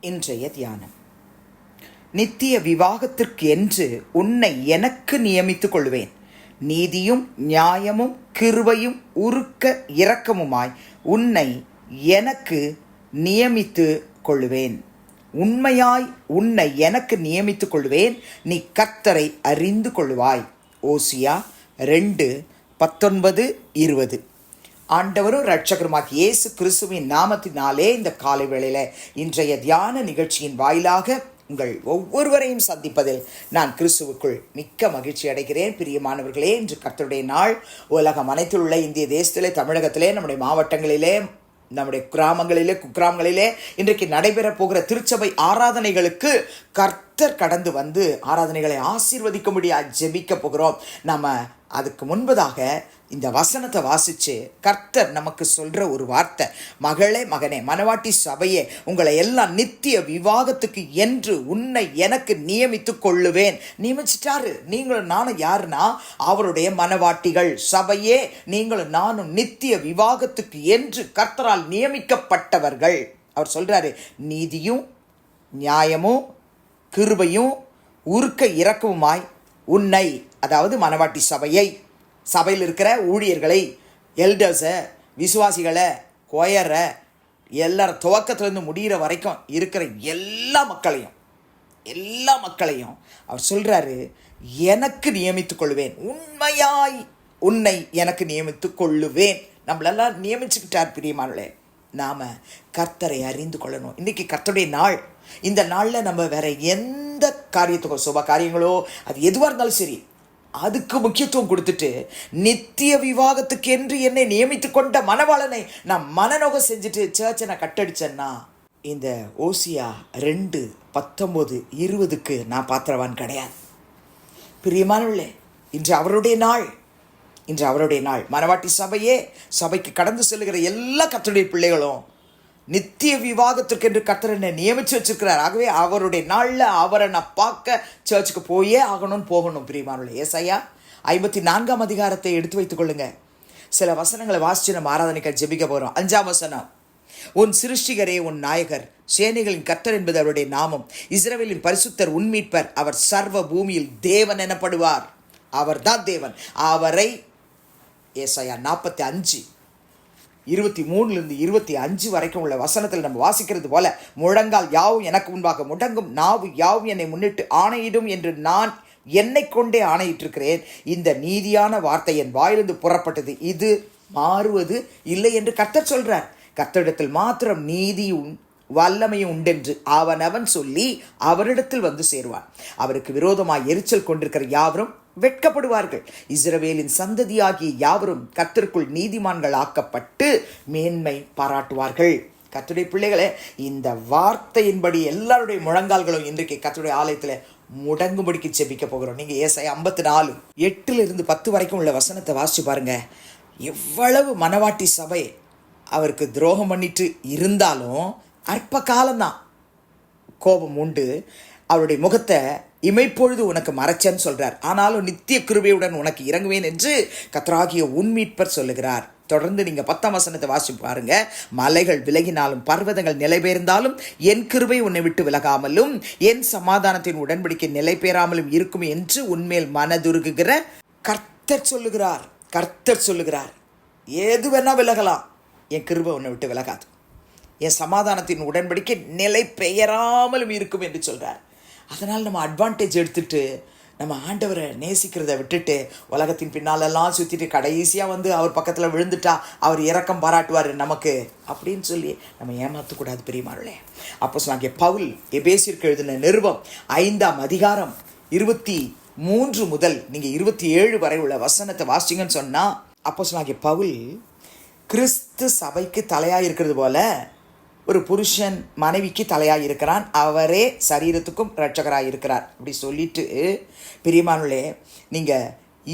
இன்றைய தியானம். நித்திய விவாகத்திற்கு என்று உன்னை எனக்கு நியமித்துக் கொள்வேன். நீதியும் நியாயமும் கிருவையும் உருக்க இரக்கமுமாய் உன்னை எனக்கு நியமித்து கொள்வேன். உண்மையாய் உன்னை எனக்கு நியமித்துக் கொள்வேன். நீ கத்தரை அறிந்து கொள்வாய். ஓசியா ரெண்டு பத்தொன்பது இருபது. ஆண்டவரும் இரட்சகருமாகி இயேசு கிறிஸ்துவின் நாமத்தினாலே இந்த காலை வேளையில் இன்றைய தியான நிகழ்ச்சியின் வாயிலாக உங்கள் ஒவ்வொருவரையும் சந்திப்பதில் நான் கிறிஸ்துவுக்குள் மிக்க மகிழ்ச்சி அடைகிறேன். பிரியமானவர்களே இன்று கர்த்தருடைய நாள். உலகம் அனைத்தில் உள்ள இந்திய தேசத்திலே தமிழகத்திலே நம்முடைய மாவட்டங்களிலே நம்முடைய கிராமங்களிலே குக்கிராமங்களிலே இன்றைக்கு நடைபெறப் போகிற திருச்சபை ஆராதனைகளுக்கு கர்த்தர் கடந்து வந்து ஆராதனைகளை ஆசீர்வதிக்கும்படியா ஜெபிக்க போகிறோம். நம்ம அதுக்கு முன்பதாக இந்த வசனத்தை வாசித்து கர்த்தர் நமக்கு சொல்கிற ஒரு வார்த்தை. மகளே மகனே மனவாட்டி சபையே உங்களை எல்லாம் நித்திய விவாகத்துக்கு என்று உன்னை எனக்கு நியமித்து கொள்ளுவேன். நியமிச்சிட்டாரு. நீங்களும் நானும் யாருன்னா? அவருடைய மனவாட்டிகள். சபையே நீங்களும் நானும் நித்திய விவாகத்துக்கு என்று கர்த்தரால் நியமிக்கப்பட்டவர்கள். அவர் சொல்கிறாரு நீதியும் நியாயமும் கிருபையும் உருக்க இறக்கவுமாய் உன்னை அதாவது மனவாட்டி சபையை சபையில் இருக்கிற ஊழியர்களை எல்டர்ஸை விசுவாசிகளை கொயரை எல்லாரும் துவக்கத்துலேருந்து முடிகிற வரைக்கும் இருக்கிற எல்லா மக்களையும் எல்லா மக்களையும் அவர் சொல்கிறாரு எனக்கு நியமித்து கொள்வேன். உண்மையாய் உன்னை எனக்கு நியமித்து கொள்ளுவேன். நம்மளெல்லாம் நியமிச்சுக்கிட்டார் பிரியமானே நாம் கர்த்தரை அறிந்து கொள்ளணும். இன்னைக்கு கர்த்தருடைய நாள். இந்த நாளில் நம்ம வேற எந்த காரியத்துக்கோ சுப காரியங்களோ அது எதுவாக இருந்தாலும் சரி அதுக்கு முக்கியத்துவம் கொடுத்துட்டு நித்திய விவாகத்துக்கு என்று என்னை நியமித்து கொண்ட மனவாளனை நான் மனநோகம் செஞ்சுட்டு சர்ச்சை நான் கட்டடிச்சேன்னா இந்த ஓசியா ரெண்டு பத்தொம்போது இருபதுக்கு நான் பாத்திரவான் கிடையாது. பிரியமானவில்லை இன்று அவருடைய நாள். இன்று அவருடைய நாள். மனவாட்டி சபையே சபைக்கு கடந்து செல்லுகிற எல்லா கத்துடைய பிள்ளைகளும் நித்திய விவாகத்திற்கு என்று கத்தர் என்னை நியமித்து வச்சிருக்கிறார். ஆகவே அவருடைய நாளில் அவரை நான் பார்க்க சர்ச்சுக்கு போயே ஆகணும்னு போகணும் பிரியமானவர்களே. ஏசையா ஐம்பத்தி நான்காம் அதிகாரத்தை எடுத்து வைத்துக் கொள்ளுங்க. சில வசனங்களை வாசிச்சு நம்ம ஆராதனைக்க ஜெபிக்க போகிறோம் அஞ்சாம் வசனம். உன் சிருஷ்டிகரே உன் நாயகர் சேனைகளின் கர்த்தர் என்பது அவருடைய நாமம். இஸ்ரேலின் பரிசுத்தர் உன்மீட்பர் அவர் சர்வ பூமியில் தேவன் எனப்படுவார். அவர் தான் தேவன். அவரை ஏசாயா நாற்பத்தி அஞ்சு. இருபத்தி மூணுலேருந்து இருபத்தி அஞ்சு வரைக்கும் உள்ள வசனத்தில் நம்ம வாசிக்கிறது போல முழங்கால் யாவும் எனக்கு முன்பாக முடங்கும் நாவு யாவும் என்னை முன்னிட்டு ஆணையிடும் என்று நான் என்னை கொண்டே ஆணையிட்டிருக்கிறேன். இந்த நீதியான வார்த்தை என் வாயிலிருந்து புறப்பட்டது. இது மாறுவது இல்லை என்று கர்த்தர் சொல்கிறார் கர்த்தரிடத்தில் மாத்திரம் நீதியும் வல்லமையும் உண்டென்று அவனவன் சொல்லி அவரிடத்தில் வந்து சேருவான். அவருக்கு விரோதமாக எரிச்சல் கொண்டிருக்கிற யாவரும் வெட்கப்படுவார்கள். இஸ்ரவேலின் சந்ததியாகிய யாவரும் கத்திற்குள் நீதிமான்கள் ஆக்கப்பட்டு மேன்மை பாராட்டுவார்கள். கத்துடைய பிள்ளைகளே இந்த வார்த்தையின்படி எல்லாருடைய முழங்கால்களும் இன்றைக்கு கத்துடைய ஆலயத்தில் முடங்கும்படிக்கு செபிக்க போகிறோம். நீங்கள் ஏசை ஐம்பத்தி நாலு எட்டுல இருந்து பத்து வரைக்கும் உள்ள வசனத்தை வாசிச்சு பாருங்க. எவ்வளவு மனவாட்டி சபை அவருக்கு துரோகம் பண்ணிட்டு இருந்தாலும் அற்ப காலம்தான் கோபம் உண்டு. அவருடைய முகத்தை இமைப்பொழுது உனக்கு மறைச்சேன்னு சொல்கிறார் ஆனாலும் நித்திய கிருபையுடன் உனக்கு இறங்குவேன் என்று கத்ராகிய உன்மீட்பர் சொல்லுகிறார். தொடர்ந்து நீங்கள் பத்தாம் வசனத்தை வாசி பாருங்க. மலைகள் விலகினாலும் பர்வதங்கள் நிலை பெயர்ந்தாலும் என் கிருபை உன்னை விட்டு விலகாமலும் என் சமாதானத்தின் உடன்படிக்கை நிலை பெறாமலும் இருக்கும் என்று உன்மேல் மனதுருகுகிற கர்த்தர் சொல்லுகிறார். கர்த்தர் சொல்லுகிறார். ஏது வேணா விலகலாம். என் கிருபை உன்னை விட்டு விலகாது. என் சமாதானத்தின் உடன்படிக்கை நிலை பெயராமலும் இருக்கும் என்று சொல்கிறார் அதனால் நம்ம அட்வான்டேஜ் எடுத்துட்டு நம்ம ஆண்டவரை நேசிக்கிறத விட்டுட்டு உலகத்தின் பின்னாலெல்லாம் சுற்றிட்டு கடைசியாக வந்து அவர் பக்கத்தில் விழுந்துட்டா அவர் இறக்கம் பாராட்டுவார் நமக்கு. அப்படின்னு சொல்லி நம்ம ஏமாற்றக்கூடாது பெரியமாருளே அப்போ சொன்னாங்க பவுல் எபேசிற்கு எழுதின நிருபம் ஐந்தாம் அதிகாரம் இருபத்தி மூன்று முதல் நீங்கள் இருபத்தி ஏழு வரை உள்ள வசனத்தை வாசிங்கன்னு சொன்னால் அப்போ சொன்னாங்க பவுல் கிறிஸ்து சபைக்கு தலையாக இருக்கிறது போல ஒரு புருஷன் மனைவிக்கு தலையாக இருக்கிறான். அவரே சரீரத்துக்கும் இரட்சகராக இருக்கிறார். அப்படி சொல்லிட்டு பெரியமானுள்ளே நீங்கள்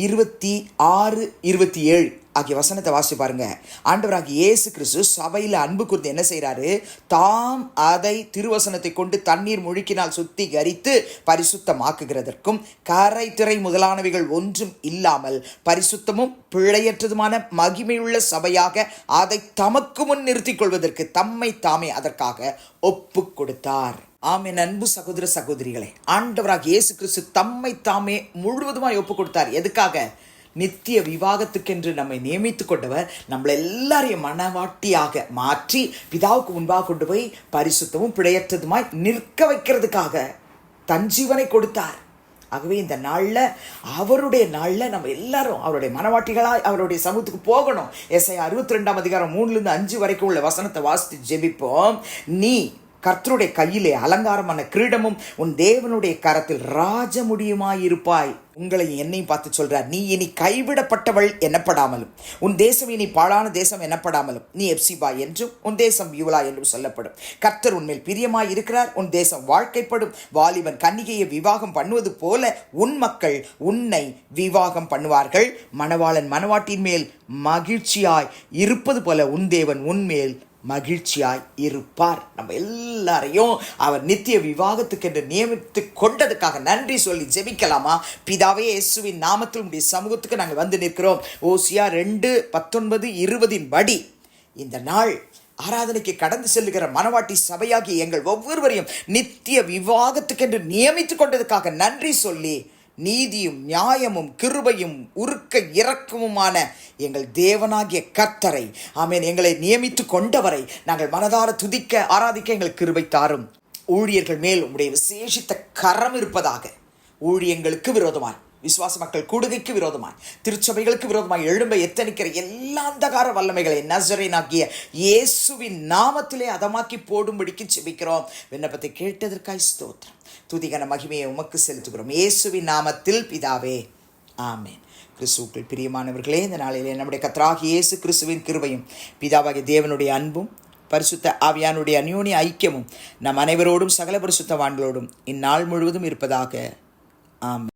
இருபத்தி ஆறு இருபத்தி ஏழு ஆகிய வசனத்தை வாசி பாருங்க. ஆண்டவராக இயேசு கிறிஸ்து சபையில் அன்பு குறித்து என்ன செய்கிறாரு தாம் அதை திருவசனத்தை கொண்டு தண்ணீர் முழுக்கினால் சுத்திகரித்து பரிசுத்தமாக்குகிறதற்கும் கரை திரை முதலானவைகள் ஒன்றும் இல்லாமல் பரிசுத்தமும் பிழையற்றதுமான மகிமையுள்ள சபையாக அதை தமக்கு முன் நிறுத்திக் கொள்வதற்கு தம்மை தாமே அதற்காக ஒப்பு கொடுத்தார். ஆமே அன்பு சகோதர சகோதரிகளே ஆண்டவராக இயேசு கிறிஸ்து தம்மை தாமே முழுவதுமாய் ஒப்பு கொடுத்தார் எதுக்காக? நித்திய விவாகத்துக்கென்று நம்மை நியமித்து கொண்டவர் நம்மளை எல்லாரையும் மனவாட்டியாக மாற்றி பிதாவுக்கு முன்பாக கொண்டு போய் பரிசுத்தமும் பிழையற்றதுமாய் நிற்க வைக்கிறதுக்காக தன் ஜீவனை கொடுத்தார். ஆகவே இந்த நாளில் அவருடைய நாளில் நம்ம எல்லாரும் அவருடைய மனவாட்டிகளாக அவருடைய சமூகத்துக்கு போகணும். எஸ்ஐ அறுபத்தி ரெண்டாம் அதிகாரம் மூணுலேருந்து அஞ்சு வரைக்கும் உள்ள வசனத்தை வாசித்து ஜெபிப்போம். நீ கர்த்தருடைய கையிலே அலங்காரமான கிரீடமும் உன் தேவனுடைய கரத்தில் ராஜமுடியுமாயிருப்பாய். உங்களை என்னையும் பார்த்து சொல்றார் நீ இனி கைவிடப்பட்டவள் எனப்படாமலும் உன் தேசம் இனி பாழான தேசம் எனப்படாமலும் நீ எப்சிபா என்றும் உன் தேசம் யூலா என்றும் சொல்லப்படும். கர்த்தர் உன்மேல் பிரியமாய் இருக்கிறார் உன் தேசம் வாழ்க்கைப்படும். வாலிபன் கன்னிகையை விவாகம் பண்ணுவது போல உன் மக்கள் உன்னை விவாகம் பண்ணுவார்கள். மணவாளன் மணவாட்டின் மேல் மகிழ்ச்சியாய் இருப்பது போல உன் தேவன் உன்மேல் மகிழ்ச்சியாய் இருப்பார். நம்ம எல்லாரையும் அவர் நித்திய விவாகத்துக்கு என்று நியமித்து கொண்டதுக்காக நன்றி சொல்லி ஜெபிக்கலாமா? பிதாவே இயேசுவின் நாமத்தில் உடைய சமூகத்துக்கு நாங்கள் வந்து நிற்கிறோம். ஓசியா ரெண்டு பத்தொன்பது இருபதின் படி. இந்த நாள் ஆராதனைக்கு கடந்து செல்லுகிற மனவாட்டி சபையாகி எங்கள் ஒவ்வொருவரையும் நித்திய விவாகத்துக்கென்று நியமித்து கொண்டதுக்காக நன்றி சொல்லி நீதியும் நியாயமும் கிருபையும் உருக்க இறக்கமுமான எங்கள் தேவனாகிய கர்த்தரை ஆமேன் எங்களை நியமித்து கொண்டவரை நாங்கள் மனதார துதிக்க ஆராதிக்க எங்கள் கிருபை தாரும். ஊழியர்கள் மேல் உடைய விசேஷித்த கரம் இருப்பதாக ஊழியங்களுக்கு விரோதமாய். விசுவாச மக்கள் கூடுகைக்கு விரோதமாய் திருச்சபைகளுக்கு விரோதமாய் எழும்ப எத்தனிக்கிற எல்லா அந்தகார வல்லமைகளை நசரேனாகிய இயேசுவின் நாமத்திலே அதமாக்கி போடும்படிக்கு செபிக்கிறோம் விண்ணப்பத்தை கேட்டதற்காய் ஸ்தோத்திரம். துதிகன மகிமையை உமக்கு செலுத்துகிறோம். இயேசுவின் நாமத்தில் பிதாவே ஆமேன். கிறிஸ்துக்கள் பிரியமானவர்களே இந்த நாளிலே நம்முடைய கத்ராகி இயேசு கிறிஸ்துவின் கிருபையும் பிதாவாகிய தேவனுடைய அன்பும் பரிசுத்த ஆவியானுடைய அந்யோன்ய ஐக்கியமும் நம் அனைவரோடும் சகல பரிசுத்தவான்களோடும் இந்நாள் முழுவதும் இருப்பதாக. ஆம்